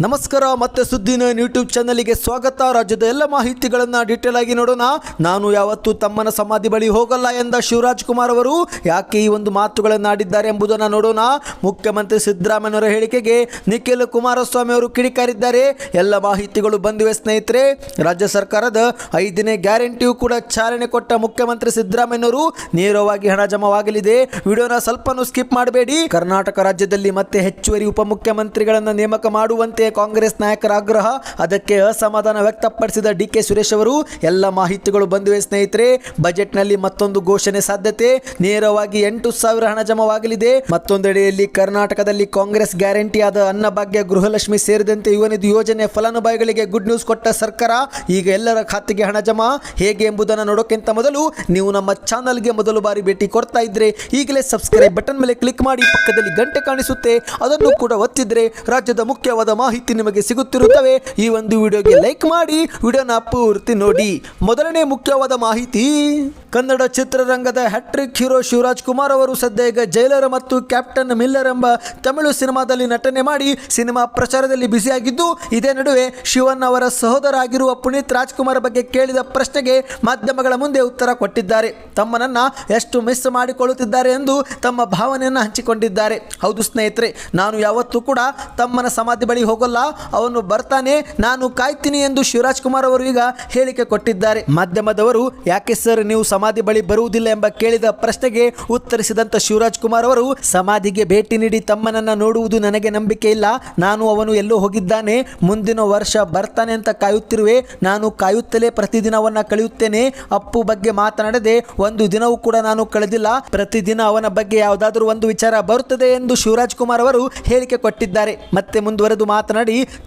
ನಮಸ್ಕಾರ, ಮತ್ತೆ ಸುದ್ದಿ ನೈನ್ ಯೂಟ್ಯೂಬ್ ಚಾನಲ್ಗೆ ಸ್ವಾಗತ. ರಾಜ್ಯದ ಎಲ್ಲ ಮಾಹಿತಿಗಳನ್ನು ಡೀಟೇಲ್ ಆಗಿ ನೋಡೋಣ. ನಾನು ಯಾವತ್ತೂ ತಮ್ಮನ ಸಮಾಧಿ ಬಳಿ ಹೋಗಲ್ಲ ಎಂದ ಶಿವರಾಜ್ ಕುಮಾರ್ ಅವರು. ಯಾಕೆ ಈ ಒಂದು ಮಾತುಗಳನ್ನು ಆಡಿದ್ದಾರೆ ಎಂಬುದನ್ನು ನೋಡೋಣ. ಮುಖ್ಯಮಂತ್ರಿ ಸಿದ್ದರಾಮಯ್ಯನವರ ಹೇಳಿಕೆಗೆ ನಿಖಿಲ್ ಕುಮಾರಸ್ವಾಮಿ ಅವರು ಕಿಡಿಕಾರಿದ್ದಾರೆ. ಎಲ್ಲ ಮಾಹಿತಿಗಳು ಬಂದಿವೆ ಸ್ನೇಹಿತರೆ. ರಾಜ್ಯ ಸರ್ಕಾರದ ಐದನೇ ಗ್ಯಾರಂಟಿಯೂ ಕೂಡ ಚಾಲನೆ ಕೊಟ್ಟ ಮುಖ್ಯಮಂತ್ರಿ ಸಿದ್ದರಾಮಯ್ಯನವರು ನೇರವಾಗಿ ಹಣ ಜಮಾವಾಗಲಿದೆ. ವಿಡಿಯೋನ ಸ್ವಲ್ಪನೂ ಸ್ಕಿಪ್ ಮಾಡಬೇಡಿ. ಕರ್ನಾಟಕ ರಾಜ್ಯದಲ್ಲಿ ಮತ್ತೆ ಹೆಚ್ಚುವರಿ ಉಪಮುಖ್ಯಮಂತ್ರಿಗಳನ್ನು ನೇಮಕ ಮಾಡುವಂತೆ ಕಾಂಗ್ರೆಸ್ ನಾಯಕರ ಆಗ್ರಹ. ಅದಕ್ಕೆ ಅಸಮಾಧಾನ ವ್ಯಕ್ತಪಡಿಸಿದ ಡಿ ಕೆ ಸುರೇಶ್ ಅವರು, ಎಲ್ಲ ಮಾಹಿತಿಗಳು ಬಂದಿವೆ ಸ್ನೇಹಿತರೆ. ಬಜೆಟ್ನಲ್ಲಿ ಮತ್ತೊಂದು ಘೋಷಣೆ ಸಾಧ್ಯತೆ. ನೇರವಾಗಿ ಎಂಟು ಸಾವಿರ ಹಣ ಜಮವಾಗಲಿದೆ. ಮತ್ತೊಂದೆಡೆಯಲ್ಲಿ ಕರ್ನಾಟಕದಲ್ಲಿ ಕಾಂಗ್ರೆಸ್ ಗ್ಯಾರಂಟಿ ಆದ ಅನ್ನಭಾಗ್ಯ ಗೃಹಲಕ್ಷ್ಮಿ ಸೇರಿದಂತೆ ಯುವ ನಿಧಿ ಯೋಜನೆ ಫಲಾನುಭವಿಗಳಿಗೆ ಗುಡ್ ನ್ಯೂಸ್ ಕೊಟ್ಟ ಸರ್ಕಾರ, ಈಗ ಎಲ್ಲರ ಖಾತೆಗೆ ಹಣ ಜಮಾ. ಹೇಗೆ ಎಂಬುದನ್ನು ನೋಡೋಕ್ಕಿಂತ ಮೊದಲು ನೀವು ನಮ್ಮ ಚಾನಲ್ಗೆ ಮೊದಲು ಬಾರಿ ಭೇಟಿ ಕೊಡ್ತಾ ಇದ್ರೆ, ಈಗಲೇ ಸಬ್ಸ್ಕ್ರೈಬ್ ಬಟನ್ ಮೇಲೆ ಕ್ಲಿಕ್ ಮಾಡಿ ಪಕ್ಕದಲ್ಲಿ ಗಂಟೆ ಕಾಣಿಸುತ್ತೆ. ಅದನ್ನು ಕೂಡ ಒತ್ತಿದ್ರೆ ರಾಜ್ಯದ ಮುಖ್ಯವಾದ ಮಾಹಿತಿ ನಿಮಗೆ ಸಿಗುತ್ತಿರುತ್ತವೆ, ಈ ಒಂದು ವಿಡಿಯೋಗೆ ಲೈಕ್ ಮಾಡಿ, ವಿಡಿಯೋನ ಪೂರ್ತಿ ನೋಡಿ. ಮೊದಲನೇ ಮುಖ್ಯವಾದ ಮಾಹಿತಿ, ಕನ್ನಡ ಚಿತ್ರರಂಗದ ಹ್ಯಾಟ್ರಿಕ್ ಹೀರೋ ಶಿವರಾಜ್ ಕುಮಾರ್ ಅವರು ಸದ್ಯ ಈಗ ಜೈಲರ್ ಮತ್ತು ಕ್ಯಾಪ್ಟನ್ ಮಿಲ್ಲರ್ ಎಂಬ ತಮಿಳು ಸಿನಿಮಾದಲ್ಲಿ ನಟನೆ ಮಾಡಿ, ಸಿನಿಮಾ ಪ್ರಚಾರದಲ್ಲಿ ಬ್ಯುಸಿಯಾಗಿದ್ದು, ಇದೇ ನಡುವೆ ಶಿವನ್ ಅವರ ಸಹೋದರ ಆಗಿರುವ ಪುನೀತ್ ರಾಜ್ಕುಮಾರ್ ಬಗ್ಗೆ ಕೇಳಿದ ಪ್ರಶ್ನೆಗೆ ಮಾಧ್ಯಮಗಳ ಮುಂದೆ ಉತ್ತರ ಕೊಟ್ಟಿದ್ದಾರೆ. ತಮ್ಮನನ್ನ ಎಷ್ಟು ಮಿಸ್ ಮಾಡಿಕೊಳ್ಳುತ್ತಿದ್ದಾರೆ ಎಂದು ತಮ್ಮ ಭಾವನೆಯನ್ನು ಹಂಚಿಕೊಂಡಿದ್ದಾರೆ. ಹೌದು ಸ್ನೇಹಿತರೆ, ನಾನು ಯಾವತ್ತೂ ಕೂಡ ತಮ್ಮನ ಸಮಾಧಿ ಬಳಿ ಹೋಗಲ್ಲ ಅವನು ಬರ್ತಾನೆ, ನಾನು ಕಾಯ್ತೀನಿ ಎಂದು ಶಿವರಾಜ್ ಕುಮಾರ್ ಅವರು ಈಗ ಹೇಳಿಕೆ ಕೊಟ್ಟಿದ್ದಾರೆ. ಮಾಧ್ಯಮದವರು, ಯಾಕೆ ಸರ್ ನೀವು ಸಮಾಧಿ ಬಳಿ ಬರುವುದಿಲ್ಲ ಎಂಬ ಕೇಳಿದ ಪ್ರಶ್ನೆಗೆ ಉತ್ತರಿಸಿದಂತ ಶಿವರಾಜ್ ಕುಮಾರ್ ಅವರು, ಸಮಾಧಿಗೆ ಭೇಟಿ ನೀಡಿ ತಮ್ಮನನ್ನ ನೋಡುವುದು ನನಗೆ ನಂಬಿಕೆ ಇಲ್ಲ. ನಾನು ಅವನು ಎಲ್ಲೋ ಹೋಗಿದ್ದಾನೆ, ಮುಂದಿನ ವರ್ಷ ಬರ್ತಾನೆ ಅಂತ ಕಾಯುತ್ತಿರುವೆ. ನಾನು ಕಾಯುತ್ತಲೇ ಪ್ರತಿದಿನವನ್ನ ಕಳೆಯುತ್ತೇನೆ. ಅಪ್ಪು ಬಗ್ಗೆ ಮಾತನಾಡದೆ ಒಂದು ದಿನವೂ ಕೂಡ ನಾನು ಕಳೆದಿಲ್ಲ. ಪ್ರತಿದಿನ ಅವನ ಬಗ್ಗೆ ಯಾವುದಾದ್ರೂ ಒಂದು ವಿಚಾರ ಬರುತ್ತದೆ ಎಂದು ಶಿವರಾಜ್ ಕುಮಾರ್ ಅವರು ಹೇಳಿಕೆ ಕೊಟ್ಟಿದ್ದಾರೆ. ಮತ್ತೆ ಮುಂದುವರೆದು ಮಾತನಾಡಿ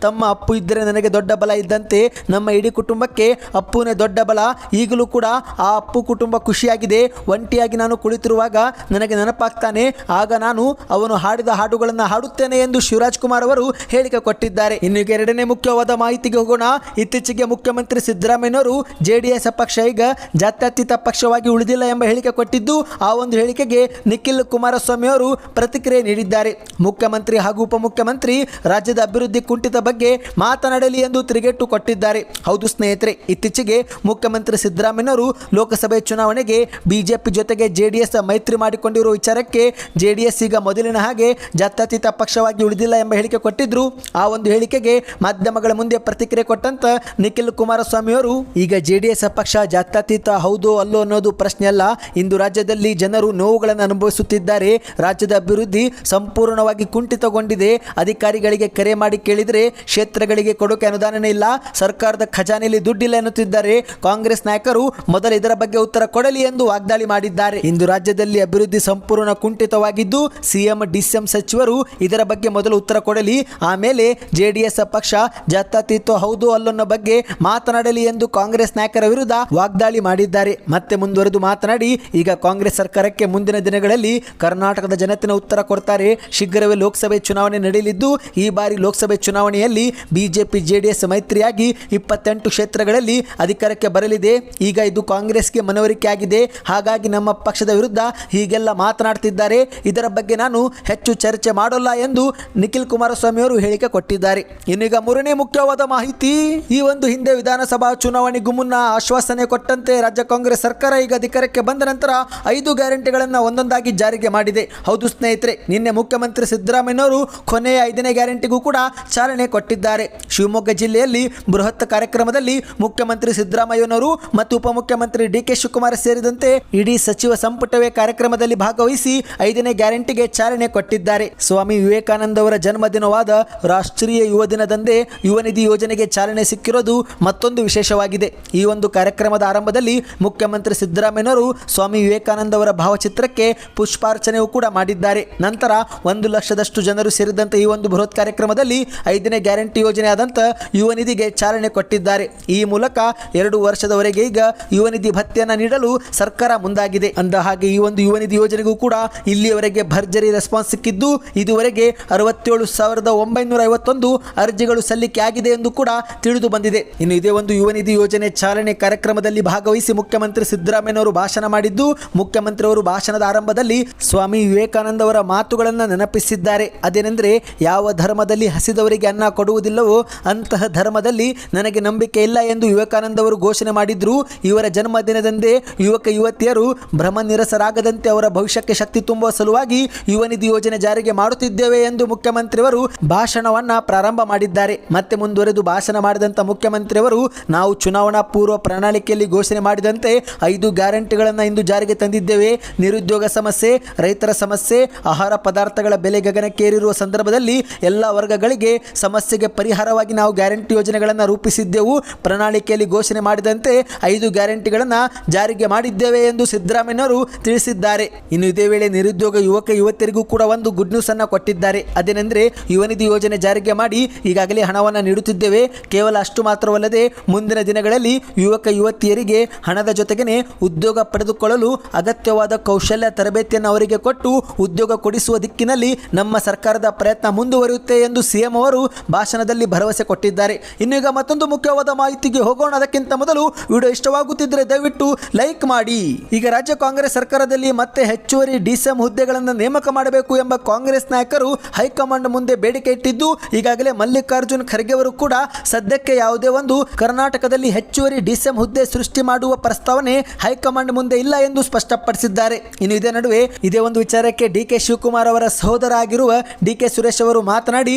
ತಮ್ಮ ಅಪ್ಪು ಇದ್ದರೆ ನನಗೆ ದೊಡ್ಡ ಬಲ ಇದ್ದಂತೆ, ನಮ್ಮ ಇಡೀ ಕುಟುಂಬಕ್ಕೆ ಅಪ್ಪುನೇ ದೊಡ್ಡ ಬಲ. ಈಗಲೂ ಕೂಡ ಆ ಅಪ್ಪು ಕುಟುಂಬ ಖುಷಿಯಾಗಿದೆ. ಒಂಟಿಯಾಗಿ ನಾನು ಕುಳಿತಿರುವಾಗ ನನಗೆ ನೆನಪಾಗ್ತಾನೆ, ಆಗ ನಾನು ಅವನು ಹಾಡಿದ ಹಾಡುಗಳನ್ನು ಹಾಡುತ್ತೇನೆ ಎಂದು ಶಿವರಾಜ್ ಕುಮಾರ್ ಅವರು ಹೇಳಿಕೆ ಕೊಟ್ಟಿದ್ದಾರೆ. ಇನ್ನು ಎರಡನೇ ಮುಖ್ಯವಾದ ಮಾಹಿತಿಗೆ ಹೋಗೋಣ. ಇತ್ತೀಚೆಗೆ ಮುಖ್ಯಮಂತ್ರಿ ಸಿದ್ದರಾಮಯ್ಯನವರು ಜೆಡಿಎಸ್ ಪಕ್ಷ, ಈಗ ಜಾತ್ಯತೀತ ಪಕ್ಷವಾಗಿ ಉಳಿದಿಲ್ಲ ಎಂಬ ಹೇಳಿಕೆ ಕೊಟ್ಟಿದ್ದು, ಆ ಒಂದು ಹೇಳಿಕೆಗೆ ನಿಖಿಲ್ ಕುಮಾರಸ್ವಾಮಿ ಅವರು ಪ್ರತಿಕ್ರಿಯೆ ನೀಡಿದ್ದಾರೆ. ಮುಖ್ಯಮಂತ್ರಿ ಹಾಗೂ ಉಪಮುಖ್ಯಮಂತ್ರಿ ರಾಜ್ಯದ ಅಭಿವೃದ್ಧಿ ಕುಂಠಿತ ಬಗ್ಗೆ ಮಾತನಾಡಲಿ ಎಂದು ತಿರುಗೇಟು ಕೊಟ್ಟಿದ್ದಾರೆ. ಹೌದು ಸ್ನೇಹಿತರೆ, ಇತ್ತೀಚೆಗೆ ಮುಖ್ಯಮಂತ್ರಿ ಸಿದ್ದರಾಮಯ್ಯನವರು ಲೋಕಸಭೆ ಚುನಾವಣೆಗೆ ಬಿಜೆಪಿ ಜೊತೆಗೆ ಜೆಡಿಎಸ್ ಮೈತ್ರಿ ಮಾಡಿಕೊಂಡಿರುವ ವಿಚಾರಕ್ಕೆ ಜೆಡಿಎಸ್ ಈಗ ಮೊದಲಿನ ಹಾಗೆ ಜಾತ್ಯತೀತ ಪಕ್ಷವಾಗಿ ಉಳಿದಿಲ್ಲ ಎಂಬ ಹೇಳಿಕೆ ಕೊಟ್ಟಿದ್ರು. ಆ ಒಂದು ಹೇಳಿಕೆಗೆ ಮಾಧ್ಯಮಗಳ ಮುಂದೆ ಪ್ರತಿಕ್ರಿಯೆ ಕೊಟ್ಟಂತ ನಿಖಿಲ್ ಕುಮಾರಸ್ವಾಮಿ ಅವರು, ಈಗ ಜೆಡಿಎಸ್ ಪಕ್ಷ ಜಾತ್ಯತೀತ ಹೌದೋ ಅಲ್ಲೋ ಅನ್ನೋದು ಪ್ರಶ್ನೆ ಅಲ್ಲ. ಇಂದು ರಾಜ್ಯದಲ್ಲಿ ಜನರು ನೋವುಗಳನ್ನು ಅನುಭವಿಸುತ್ತಿದ್ದಾರೆ. ರಾಜ್ಯದ ಅಭಿವೃದ್ಧಿ ಸಂಪೂರ್ಣವಾಗಿ ಕುಂಠಿತಗೊಂಡಿದೆ. ಅಧಿಕಾರಿಗಳಿಗೆ ಕರೆ ಮಾಡಿ ಕೇಳಿದರೆ ಕ್ಷೇತ್ರಗಳಿಗೆ ಕೊಡೋಕೆ ಅನುದಾನನೇ ಇಲ್ಲ. ಸರ್ಕಾರದ ಖಜಾನೆಯಲ್ಲಿ ದುಡ್ಡಿಲ್ಲ ಎನ್ನುತ್ತಿದ್ದಾರೆ. ಕಾಂಗ್ರೆಸ್ ನಾಯಕರು ಮೊದಲು ಇದರ ಬಗ್ಗೆ ಉತ್ತರ ಕೊಡಲಿ ಎಂದು ವಾಗ್ದಾಳಿ ಮಾಡಿದ್ದಾರೆ. ಇಂದು ರಾಜ್ಯದಲ್ಲಿ ಅಭಿವೃದ್ಧಿ ಸಂಪೂರ್ಣ ಕುಂಠಿತವಾಗಿದ್ದು, ಸಿಎಂ, ಡಿಸಿಎಂ ಸಚಿವರು ಇದರ ಬಗ್ಗೆ ಮೊದಲು ಉತ್ತರ ಕೊಡಲಿ. ಆಮೇಲೆ ಜೆಡಿಎಸ್ ಪಕ್ಷ ಜಾತ್ಯತೀತ ಹೌದು ಅಲ್ಲೊನ್ನೋ ಬಗ್ಗೆ ಮಾತನಾಡಲಿ ಎಂದು ಕಾಂಗ್ರೆಸ್ ನಾಯಕರ ವಿರುದ್ಧ ವಾಗ್ದಾಳಿ ಮಾಡಿದ್ದಾರೆ. ಮತ್ತೆ ಮುಂದುವರೆದು ಮಾತನಾಡಿ, ಈಗ ಕಾಂಗ್ರೆಸ್ ಸರ್ಕಾರಕ್ಕೆ ಮುಂದಿನ ದಿನಗಳಲ್ಲಿ ಕರ್ನಾಟಕದ ಜನತೆನ ಉತ್ತರ ಕೊಡ್ತಾರೆ. ಶೀಘ್ರವೇ ಲೋಕಸಭೆ ಚುನಾವಣೆ ನಡೆಯಲಿದ್ದು, ಈ ಬಾರಿ ಲೋಕಸಭೆ ಚುನಾವಣೆಯಲ್ಲಿ ಬಿಜೆಪಿ, ಜೆಡಿಎಸ್ ಮೈತ್ರಿಯಾಗಿ ಇಪ್ಪತ್ತೆಂಟು ಕ್ಷೇತ್ರಗಳಲ್ಲಿ ಅಧಿಕಾರಕ್ಕೆ ಬರಲಿದೆ. ಈಗ ಇದು ಕಾಂಗ್ರೆಸ್ಗೆ ಮನವರಿಕೆ ಆಗಿದೆ. ಹಾಗಾಗಿ ನಮ್ಮ ಪಕ್ಷದ ವಿರುದ್ಧ ಹೀಗೆಲ್ಲ ಮಾತನಾಡ್ತಿದ್ದಾರೆ. ಇದರ ಬಗ್ಗೆ ನಾನು ಹೆಚ್ಚು ಚರ್ಚೆ ಮಾಡೋಲ್ಲ ಎಂದು ನಿಖಿಲ್ ಕುಮಾರಸ್ವಾಮಿ ಅವರು ಹೇಳಿಕೆ ಕೊಟ್ಟಿದ್ದಾರೆ. ಇನ್ನೀಗ ಮೂರನೇ ಮುಖ್ಯವಾದ ಮಾಹಿತಿ, ಈ ಒಂದು ಹಿಂದೆ ವಿಧಾನಸಭಾ ಚುನಾವಣೆಗೂ ಮುನ್ನ ಆಶ್ವಾಸನೆ ಕೊಟ್ಟಂತೆ ರಾಜ್ಯ ಕಾಂಗ್ರೆಸ್ ಸರ್ಕಾರ ಈಗ ಅಧಿಕಾರಕ್ಕೆ ಬಂದ ನಂತರ ಐದು ಗ್ಯಾರಂಟಿಗಳನ್ನು ಒಂದೊಂದಾಗಿ ಜಾರಿಗೆ ಮಾಡಿದೆ. ಹೌದು ಸ್ನೇಹಿತರೆ, ನಿನ್ನೆ ಮುಖ್ಯಮಂತ್ರಿ ಸಿದ್ದರಾಮಯ್ಯನವರು ಕೊನೆಯ ಐದನೇ ಗ್ಯಾರಂಟಿಗೂ ಕೂಡ ಚಾಲನೆ ಕೊಟ್ಟಿದ್ದಾರೆ. ಶಿವಮೊಗ್ಗ ಜಿಲ್ಲೆಯಲ್ಲಿ ಬೃಹತ್ ಕಾರ್ಯಕ್ರಮದಲ್ಲಿ ಮುಖ್ಯಮಂತ್ರಿ ಸಿದ್ದರಾಮಯ್ಯನವರು ಮತ್ತು ಉಪಮುಖ್ಯಮಂತ್ರಿ ಡಿ ಕೆ ಶಿವಕುಮಾರ್ ಸೇರಿದಂತೆ ಇಡೀ ಸಚಿವ ಸಂಪುಟವೇ ಕಾರ್ಯಕ್ರಮದಲ್ಲಿ ಭಾಗವಹಿಸಿ ಐದನೇ ಗ್ಯಾರಂಟಿಗೆ ಚಾಲನೆ ಕೊಟ್ಟಿದ್ದಾರೆ. ಸ್ವಾಮಿ ವಿವೇಕಾನಂದ ಅವರ ಜನ್ಮದಿನವಾದ ರಾಷ್ಟ್ರೀಯ ಯುವ ದಿನದಂದೇ ಯುವ ನಿಧಿ ಯೋಜನೆಗೆ ಚಾಲನೆ ಸಿಕ್ಕಿರೋದು ಮತ್ತೊಂದು ವಿಶೇಷವಾಗಿದೆ. ಈ ಒಂದು ಕಾರ್ಯಕ್ರಮದ ಆರಂಭದಲ್ಲಿ ಮುಖ್ಯಮಂತ್ರಿ ಸಿದ್ದರಾಮಯ್ಯನವರು ಸ್ವಾಮಿ ವಿವೇಕಾನಂದ ಅವರ ಭಾವಚಿತ್ರಕ್ಕೆ ಪುಷ್ಪಾರ್ಚನೆಯೂ ಕೂಡ ಮಾಡಿದ್ದಾರೆ. ನಂತರ ಒಂದು ಲಕ್ಷದಷ್ಟು ಜನರು ಸೇರಿದಂತೆ ಈ ಒಂದು ಬೃಹತ್ ಕಾರ್ಯಕ್ರಮದಲ್ಲಿ ಐದನೇ ಗ್ಯಾರಂಟಿ ಯೋಜನೆ ಆದಂತ ಯುವ ನಿಧಿಗೆ ಚಾಲನೆ ಕೊಟ್ಟಿದ್ದಾರೆ. ಈ ಮೂಲಕ ಎರಡು ವರ್ಷದವರೆಗೆ ಈಗ ಯುವ ನಿಧಿ ಭತ್ಯೆಯನ್ನು ನೀಡಲು ಸರ್ಕಾರ ಮುಂದಾಗಿದೆ. ಅಂದ ಹಾಗೆ ಈ ಒಂದು ಯುವ ನಿಧಿ ಯೋಜನೆಗೂ ಕೂಡ ಇಲ್ಲಿಯವರೆಗೆ ಭರ್ಜರಿ ರೆಸ್ಪಾನ್ಸ್ ಸಿಕ್ಕಿದ್ದು, ಇದುವರೆಗೆ ಅರವತ್ತೇಳು ಸಾವಿರದ ಒಂಬೈನೂರ ಐವತ್ತೊಂದು ಅರ್ಜಿಗಳು ಸಲ್ಲಿಕೆ ಆಗಿದೆ ಎಂದು ಕೂಡ ತಿಳಿದು ಬಂದಿದೆ. ಇನ್ನು ಇದೇ ಒಂದು ಯುವ ನಿಧಿ ಯೋಜನೆ ಚಾಲನೆ ಕಾರ್ಯಕ್ರಮದಲ್ಲಿ ಭಾಗವಹಿಸಿ ಮುಖ್ಯಮಂತ್ರಿ ಸಿದ್ದರಾಮಯ್ಯನವರು ಭಾಷಣ ಮಾಡಿದ್ದು ಮುಖ್ಯಮಂತ್ರಿಯವರು ಭಾಷಣದ ಆರಂಭದಲ್ಲಿ ಸ್ವಾಮಿ ವಿವೇಕಾನಂದ ಅವರ ಮಾತುಗಳನ್ನು ನೆನಪಿಸಿದ್ದಾರೆ. ಅದೇನೆಂದರೆ, ಯಾವ ಧರ್ಮದಲ್ಲಿ ಹಸಿದವರಿಗೆ ಅನ್ನ ಕೊಡುವುದಿಲ್ಲವೋ, ಅಂತಹ ಧರ್ಮದಲ್ಲಿ ನನಗೆ ನಂಬಿಕೆ ಇಲ್ಲ ಎಂದು ವಿವೇಕಾನಂದವರು ಘೋಷಣೆ ಮಾಡಿದ್ರು. ಇವರ ಜನ್ಮದಿನದಂದೇ ಯುವಕ ಯುವತಿಯರು ಭ್ರಮ ನಿರಸರಾಗದಂತೆ ಅವರ ಭವಿಷ್ಯಕ್ಕೆ ಶಕ್ತಿ ತುಂಬುವ ಸಲುವಾಗಿ ಯುವ ನಿಧಿ ಯೋಜನೆ ಜಾರಿಗೆ ಮಾಡುತ್ತಿದ್ದೇವೆ ಎಂದು ಮುಖ್ಯಮಂತ್ರಿಯವರು ಭಾಷಣವನ್ನ ಪ್ರಾರಂಭ ಮಾಡಿದ್ದಾರೆ. ಮತ್ತೆ ಮುಂದುವರೆದು ಭಾಷಣ ಮಾಡಿದಂಥ ಮುಖ್ಯಮಂತ್ರಿಯವರು ನಾವು ಚುನಾವಣಾ ಪೂರ್ವ ಪ್ರಣಾಳಿಕೆಯಲ್ಲಿ ಘೋಷಣೆ ಮಾಡಿದಂತೆ ಐದು ಗ್ಯಾರಂಟಿಗಳನ್ನು ಇಂದು ಜಾರಿಗೆ ತಂದಿದ್ದೇವೆ. ನಿರುದ್ಯೋಗ ಸಮಸ್ಯೆ, ರೈತರ ಸಮಸ್ಯೆ, ಆಹಾರ ಪದಾರ್ಥಗಳ ಬೆಲೆ ಗಗನಕ್ಕೇರಿರುವ ಸಂದರ್ಭದಲ್ಲಿ ಎಲ್ಲ ವರ್ಗಗಳಿಗೆ ಸಮಸ್ಯೆಗೆ ಪರಿಹಾರವಾಗಿ ನಾವು ಗ್ಯಾರಂಟಿ ಯೋಜನೆಗಳನ್ನು ರೂಪಿಸಿದ್ದೆವು. ಪ್ರಣಾಳಿಕೆಯಲ್ಲಿ ಘೋಷಣೆ ಮಾಡಿದಂತೆ ಐದು ಗ್ಯಾರಂಟಿಗಳನ್ನು ಜಾರಿಗೆ ಮಾಡಿದ್ದೇವೆ ಎಂದು ಸಿದ್ದರಾಮಯ್ಯನವರು ತಿಳಿಸಿದ್ದಾರೆ. ಇನ್ನು ಇದೇ ವೇಳೆ ನಿರುದ್ಯೋಗ ಯುವಕ ಯುವತಿಯರಿಗೂ ಕೂಡ ಒಂದು ಗುಡ್ ನ್ಯೂಸ್ ಅನ್ನು ಕೊಟ್ಟಿದ್ದಾರೆ. ಅದೇನೆಂದರೆ ಯುವನಿಧಿ ಯೋಜನೆ ಜಾರಿಗೆ ಮಾಡಿ ಈಗಾಗಲೇ ಹಣವನ್ನು ನೀಡುತ್ತಿದ್ದೇವೆ. ಕೇವಲ ಅಷ್ಟು ಮಾತ್ರವಲ್ಲದೆ ಮುಂದಿನ ದಿನಗಳಲ್ಲಿ ಯುವಕ ಯುವತಿಯರಿಗೆ ಹಣದ ಜೊತೆಗೇನೆ ಉದ್ಯೋಗ ಪಡೆದುಕೊಳ್ಳಲು ಅಗತ್ಯವಾದ ಕೌಶಲ್ಯ ತರಬೇತಿಯನ್ನು ಅವರಿಗೆ ಕೊಟ್ಟು ಉದ್ಯೋಗ ಕೊಡಿಸುವ ದಿಕ್ಕಿನಲ್ಲಿ ನಮ್ಮ ಸರ್ಕಾರದ ಪ್ರಯತ್ನ ಮುಂದುವರಿಯುತ್ತೆ ಎಂದು ಸಿಎಂ ಅವರು ಭಾಷಣದಲ್ಲಿ ಭರವಸೆ ಕೊಟ್ಟಿದ್ದಾರೆ. ಇನ್ನು ಈಗ ಮತ್ತೊಂದು ಮುಖ್ಯವಾದ ಮಾಹಿತಿಗೆ ಹೋಗೋಣ. ಅದಕ್ಕಿಂತ ಮೊದಲು ವಿಡಿಯೋ ಇಷ್ಟವಾಗುತ್ತಿದ್ದರೆ ದಯವಿಟ್ಟು ಲೈಕ್ ಮಾಡಿ. ಈಗ ರಾಜ್ಯ ಕಾಂಗ್ರೆಸ್ ಸರ್ಕಾರದಲ್ಲಿ ಮತ್ತೆ ಹೆಚ್ಚುವರಿ ಡಿಸಿಎಂ ಹುದ್ದೆಗಳನ್ನು ನೇಮಕ ಮಾಡಬೇಕು ಎಂಬ ಕಾಂಗ್ರೆಸ್ ನಾಯಕರು ಹೈಕಮಾಂಡ್ ಮುಂದೆ ಬೇಡಿಕೆ ಇಟ್ಟಿದ್ದು, ಈಗಾಗಲೇ ಮಲ್ಲಿಕಾರ್ಜುನ್ ಖರ್ಗೆ ಅವರು ಕೂಡ ಸದ್ಯಕ್ಕೆ ಯಾವುದೇ ಒಂದು ಕರ್ನಾಟಕದಲ್ಲಿ ಹೆಚ್ಚುವರಿ ಡಿಸಿಎಂ ಹುದ್ದೆ ಸೃಷ್ಟಿ ಮಾಡುವ ಪ್ರಸ್ತಾವನೆ ಹೈಕಮಾಂಡ್ ಮುಂದೆ ಇಲ್ಲ ಎಂದು ಸ್ಪಷ್ಟಪಡಿಸಿದ್ದಾರೆ. ಇನ್ನು ಇದೇ ನಡುವೆ ಇದೇ ಒಂದು ವಿಚಾರಕ್ಕೆ ಡಿ ಕೆ ಶಿವಕುಮಾರ್ ಅವರ ಸಹೋದರ ಆಗಿರುವ ಡಿ ಕೆ ಸುರೇಶ್ ಅವರು ಮಾತನಾಡಿ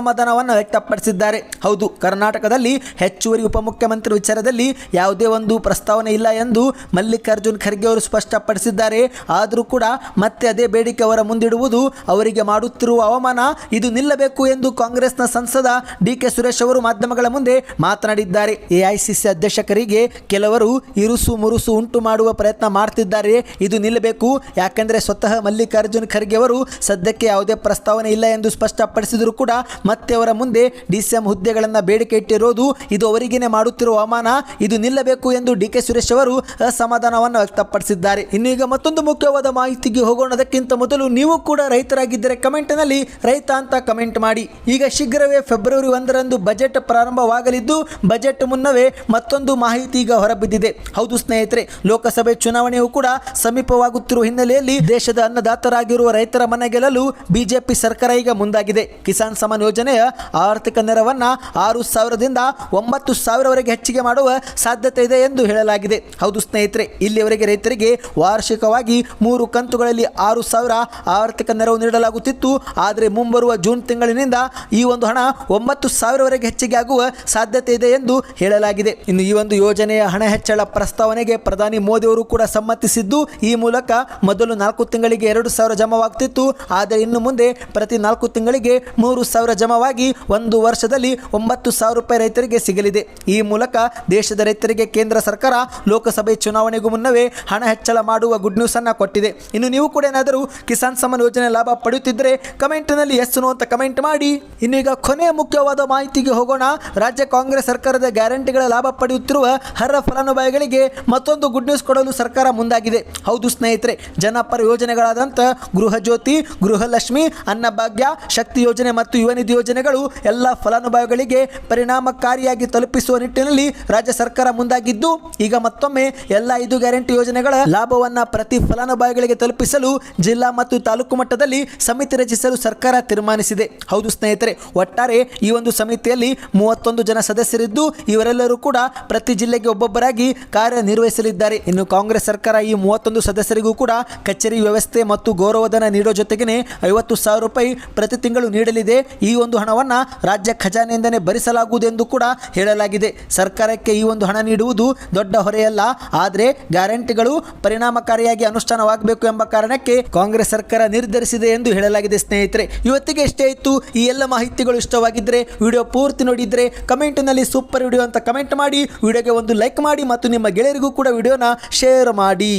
ಅಸಮಾಧಾನವನ್ನು ವ್ಯಕ್ತಪಡಿಸಿದ್ದಾರೆ. ಹೌದು, ಕರ್ನಾಟಕದಲ್ಲಿ ಹೆಚ್ಚುವರಿ ಉಪಮುಖ್ಯಮಂತ್ರಿ ವಿಚಾರದಲ್ಲಿ ಯಾವುದೇ ಒಂದು ಪ್ರಸ್ತಾವನೆ ಇಲ್ಲ ಎಂದು ಮಲ್ಲಿಕಾರ್ಜುನ್ ಖರ್ಗೆ ಅವರು ಸ್ಪಷ್ಟಪಡಿಸಿದ್ದಾರೆ. ಆದರೂ ಕೂಡ ಮತ್ತೆ ಅದೇ ಬೇಡಿಕೆ ಅವರ ಮುಂದಿಡುವುದು ಅವರಿಗೆ ಮಾಡುತ್ತಿರುವ ಅವಮಾನ. ಇದು ನಿಲ್ಲಬೇಕು ಎಂದು ಕಾಂಗ್ರೆಸ್ನ ಸಂಸದ ಡಿ ಕೆ ಸುರೇಶ್ ಅವರು ಮಾಧ್ಯಮಗಳ ಮುಂದೆ ಮಾತನಾಡಿದ್ದಾರೆ. ಎಐಸಿಸಿ ಅಧ್ಯಕ್ಷಕರಿಗೆ ಕೆಲವರು ಇರುಸು ಮುರುಸು ಉಂಟು ಮಾಡುವ ಪ್ರಯತ್ನ ಮಾಡ್ತಿದ್ದಾರೆ. ಇದು ನಿಲ್ಲಬೇಕು. ಯಾಕೆಂದರೆ ಸ್ವತಃ ಮಲ್ಲಿಕಾರ್ಜುನ್ ಖರ್ಗೆ ಅವರು ಸದ್ಯಕ್ಕೆ ಯಾವುದೇ ಪ್ರಸ್ತಾವನೆ ಇಲ್ಲ ಎಂದು ಸ್ಪಷ್ಟಪಡಿಸಿದರೂ ಕೂಡ ಮತ್ತೆ ಅವರ ಮುಂದೆ ಡಿಸಿಎಂ ಹುದ್ದೆಗಳನ್ನು ಬೇಡಿಕೆ ಇಟ್ಟಿರೋದು ಇದು ಅವರಿಗೇನೆ ಮಾಡುತ್ತಿರುವ ಅವಮಾನ. ಇದು ನಿಲ್ಲಬೇಕು ಎಂದು ಡಿ ಕೆ ಸುರೇಶ್ ಅವರು ಅಸಮಾಧಾನವನ್ನು ವ್ಯಕ್ತಪಡಿಸಿದ್ದಾರೆ. ಇನ್ನು ಈಗ ಮತ್ತೊಂದು ಮುಖ್ಯವಾದ ಮಾಹಿತಿಗೆ ಹೋಗೋಣ ಅದಕ್ಕಿಂತ ಮೊದಲು ನೀವು ಕೂಡ ರೈತರಾಗಿದ್ದರೆ ಕಮೆಂಟ್ನಲ್ಲಿ ರೈತ ಅಂತ ಕಮೆಂಟ್ ಮಾಡಿ. ಈಗ ಶೀಘ್ರವೇ ಫೆಬ್ರವರಿ ಒಂದರಂದು ಬಜೆಟ್ ಪ್ರಾರಂಭವಾಗಲಿದ್ದು ಬಜೆಟ್ ಮುನ್ನವೇ ಮತ್ತೊಂದು ಮಾಹಿತಿ ಈಗ ಹೊರಬಿದ್ದಿದೆ. ಹೌದು ಸ್ನೇಹಿತರೆ, ಲೋಕಸಭೆ ಚುನಾವಣೆಯೂ ಕೂಡ ಸಮೀಪವಾಗುತ್ತಿರುವ ಹಿನ್ನೆಲೆಯಲ್ಲಿ ದೇಶದ ಅನ್ನದಾತರಾಗಿರುವ ರೈತರ ಮನೆ ಗೆಲ್ಲಲು ಬಿಜೆಪಿ ಸರ್ಕಾರ ಈಗ ಮುಂದಾಗಿದೆ. ಕಿಸಾನ್ ಸಮಾನ್ ಯೋಜನೆಯ ಆರ್ಥಿಕ ನೆರವನ್ನು ಆರು ಸಾವಿರದಿಂದ ಒಂಬತ್ತು ಸಾವಿರವರೆಗೆ ಹೆಚ್ಚಿಗೆ ಮಾಡುವ ಸಾಧ್ಯತೆ ಇದೆ ಎಂದು ಹೇಳಲಾಗಿದೆ. ಹೌದು ಸ್ನೇಹಿತರೆ, ಇಲ್ಲಿಯವರೆಗೆ ರೈತರಿಗೆ ವಾರ್ಷಿಕವಾಗಿ ಮೂರು ಕಂತುಗಳಲ್ಲಿ ಆರು ಸಾವಿರ ಆರ್ಥಿಕ ನೆರವು ನೀಡಲಾಗುತ್ತಿತ್ತು. ಆದರೆ ಮುಂಬರುವ ಜೂನ್ ತಿಂಗಳಿನಿಂದ ಈ ಒಂದು ಹಣ ಒಂಬತ್ತು ಸಾವಿರವರೆಗೆ ಹೆಚ್ಚಿಗೆ ಆಗುವ ಸಾಧ್ಯತೆ ಇದೆ ಎಂದು ಹೇಳಲಾಗಿದೆ. ಇನ್ನು ಈ ಒಂದು ಯೋಜನೆಯ ಹಣ ಹೆಚ್ಚಳ ಪ್ರಸ್ತಾವನೆಗೆ ಪ್ರಧಾನಿ ಮೋದಿ ಅವರು ಕೂಡ ಸಮ್ಮತಿಸಿದ್ದು, ಈ ಮೂಲಕ ಮೊದಲು ನಾಲ್ಕು ತಿಂಗಳಿಗೆ ಎರಡು ಸಾವಿರ ಜಮಾವಾಗ್ತಿತ್ತು. ಆದರೆ ಇನ್ನು ಮುಂದೆ ಪ್ರತಿ ನಾಲ್ಕು ತಿಂಗಳಿಗೆ ಮೂರು ಸಾವಿರ ಜಮಾವಾಗಿ ಒಂದು ವರ್ಷದಲ್ಲಿ ಒಂಬತ್ತು ಸಾವಿರ ರೂಪಾಯಿ ರೈತರಿಗೆ ಸಿಗಲಿದೆ. ಈ ಮೂಲಕ ದೇಶದ ರೈತರಿಗೆ ಕೇಂದ್ರ ಸರ್ಕಾರ ಲೋಕಸಭೆ ಚುನಾವಣೆಗೂ ಮುನ್ನವೇ ಹಣ ಹೆಚ್ಚಳ ಮಾಡುವ ಗುಡ್ ನ್ಯೂಸ್ ಅನ್ನ ಕೊಟ್ಟಿದೆ. ಇನ್ನು ನೀವು ಕೂಡ ಏನಾದರೂ ಕಿಸಾನ್ ಸಮ್ಮಾನ್ ಯೋಜನೆ ಲಾಭ ಪಡೆಯುತ್ತಿದ್ದರೆ ಕಮೆಂಟ್ನಲ್ಲಿ ಎಸ್ ಅಂತ ಕಮೆಂಟ್ ಮಾಡಿ. ಇನ್ನೀಗ ಈಗ ಕೊನೆಯ ಮುಖ್ಯವಾದ ಮಾಹಿತಿಗೆ ಹೋಗೋಣ. ರಾಜ್ಯ ಕಾಂಗ್ರೆಸ್ ಸರ್ಕಾರದ ಗ್ಯಾರಂಟಿಗಳ ಲಾಭ ಪಡೆಯುತ್ತಿರುವ ಅರ್ಹ ಫಲಾನುಭವಿಗಳಿಗೆ ಮತ್ತೊಂದು ಗುಡ್ ನ್ಯೂಸ್ ಕೊಡಲು ಸರ್ಕಾರ ಮುಂದಾಗಿದೆ. ಹೌದು ಸ್ನೇಹಿತರೆ, ಜನಪರ ಯೋಜನೆಗಳಾದಂಥ ಗೃಹ ಜ್ಯೋತಿ ಗೃಹಲಕ್ಷ್ಮಿ ಅನ್ನಭಾಗ್ಯ ಶಕ್ತಿ ಯೋಜನೆ ಮತ್ತು ಯುವ ಯೋಜನೆಗಳು ಎಲ್ಲ ಫಲಾನುಭವಿಗಳಿಗೆ ಪರಿಣಾಮಕಾರಿಯಾಗಿ ತಲುಪಿಸುವ ನಿಟ್ಟಿನಲ್ಲಿ ರಾಜ್ಯ ಸರ್ಕಾರ ಮುಂದಾಗಿದ್ದು, ಈಗ ಮತ್ತೊಮ್ಮೆ ಎಲ್ಲ ಐದು ಗ್ಯಾರಂಟಿ ಯೋಜನೆಗಳ ಲಾಭವನ್ನು ಪ್ರತಿ ಫಲಾನುಭವಿಗಳಿಗೆ ತಲುಪಿಸಲು ಜಿಲ್ಲಾ ಮತ್ತು ತಾಲೂಕು ಮಟ್ಟದಲ್ಲಿ ಸಮಿತಿ ರಚಿಸಲು ಸರ್ಕಾರ ತೀರ್ಮಾನಿಸಿದೆ. ಹೌದು ಸ್ನೇಹಿತರೆ, ಒಟ್ಟಾರೆ ಈ ಒಂದು ಸಮಿತಿಯಲ್ಲಿ ಮೂವತ್ತೊಂದು ಜನ ಸದಸ್ಯರಿದ್ದು, ಇವರೆಲ್ಲರೂ ಕೂಡ ಪ್ರತಿ ಜಿಲ್ಲೆಗೆ ಒಬ್ಬೊಬ್ಬರಾಗಿ ಕಾರ್ಯನಿರ್ವಹಿಸಲಿದ್ದಾರೆ. ಇನ್ನು ಕಾಂಗ್ರೆಸ್ ಸರ್ಕಾರ ಈ ಮೂವತ್ತೊಂದು ಸದಸ್ಯರಿಗೂ ಕೂಡ ಕಚೇರಿ ವ್ಯವಸ್ಥೆ ಮತ್ತು ಗೌರವಧನ ನೀಡೋ ಜೊತೆಗೇನೆ ಐವತ್ತು ಸಾವಿರ ರೂಪಾಯಿ ಪ್ರತಿ ತಿಂಗಳು ನೀಡಲಿದೆ. ಈ ಒಂದು ಹಣವನ್ನು ರಾಜ್ಯ ಖಜಾನೆಯಿಂದನೇ ಭರಿಸಲಾಗುವುದೆಂದು ಕೂಡ ಹೇಳಲಾಗಿದೆ. ಸರ್ಕಾರಕ್ಕೆ ಈ ಒಂದು ಹಣ ನೀಡುವುದು ದೊಡ್ಡ ಹೊರೆಯಲ್ಲ. ಆದರೆ ಗ್ಯಾರಂಟಿಗಳು ಪರಿಣಾಮಕಾರಿಯಾಗಿ ಅನುಷ್ಠಾನವಾಗಬೇಕು ಎಂಬ ಕಾರಣಕ್ಕೆ ಕಾಂಗ್ರೆಸ್ ಸರ್ಕಾರ ನಿರ್ಧರಿಸಿದೆ ಎಂದು ಹೇಳಲಾಗಿದೆ ಸ್ನೇಹಿತರೆ. ಇವತ್ತಿಗೆ ಇಷ್ಟೇ ಇತ್ತು. ಈ ಎಲ್ಲ ಮಾಹಿತಿಗಳು ಇಷ್ಟವಾಗಿದ್ದರೆ ವಿಡಿಯೋ ಪೂರ್ತಿ ನೋಡಿದರೆ ಕಮೆಂಟ್ನಲ್ಲಿ ಸೂಪರ್ ವಿಡಿಯೋ ಅಂತ ಕಮೆಂಟ್ ಮಾಡಿ, ವಿಡಿಯೋಗೆ ಒಂದು ಲೈಕ್ ಮಾಡಿ ಮತ್ತು ನಿಮ್ಮ ಗೆಳೆಯರಿಗೂ ಕೂಡ ವಿಡಿಯೋನ ಶೇರ್ ಮಾಡಿ.